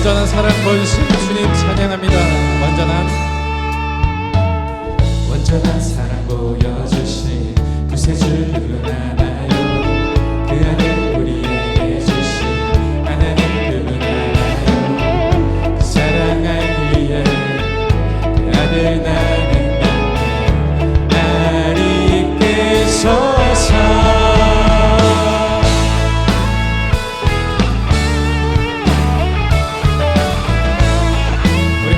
완전한 사랑 보여주신 주님 찬양합니다. 완전한 완전한 사랑 보여주신 구세주를 알아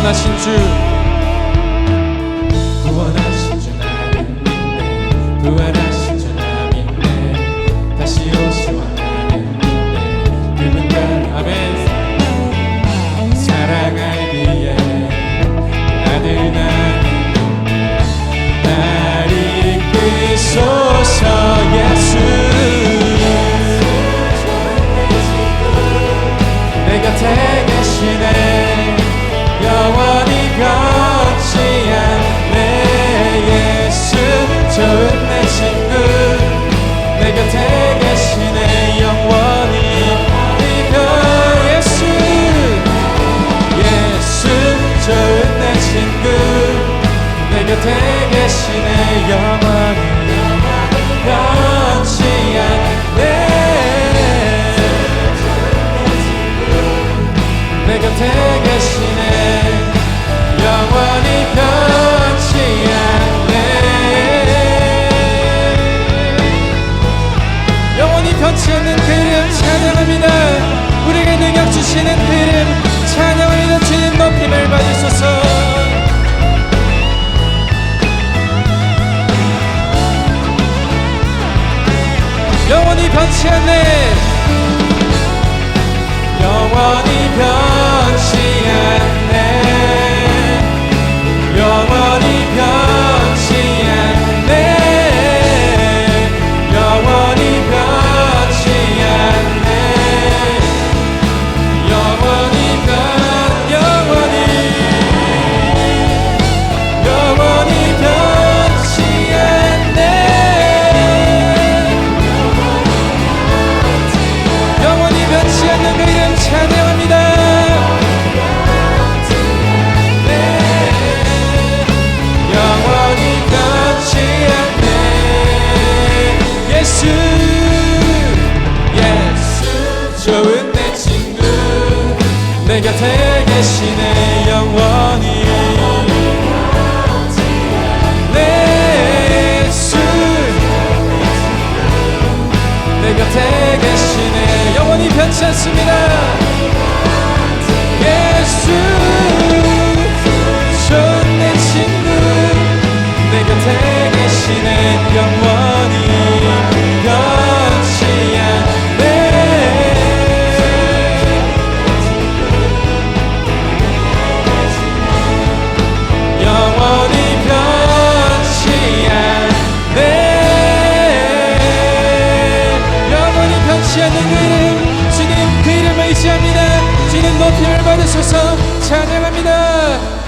구원하신 주 변치 않는 그 이름 찬양합니다. 우리에게 능력 주시는 그 이름 찬양합니다. 주님 높임을 받으소서. 영원히 변치 않네. 영원히 변 내 예수 내 곁에 계시네 영원히 변치 않습니다. 주님 높임을 받으소서 찬양합니다.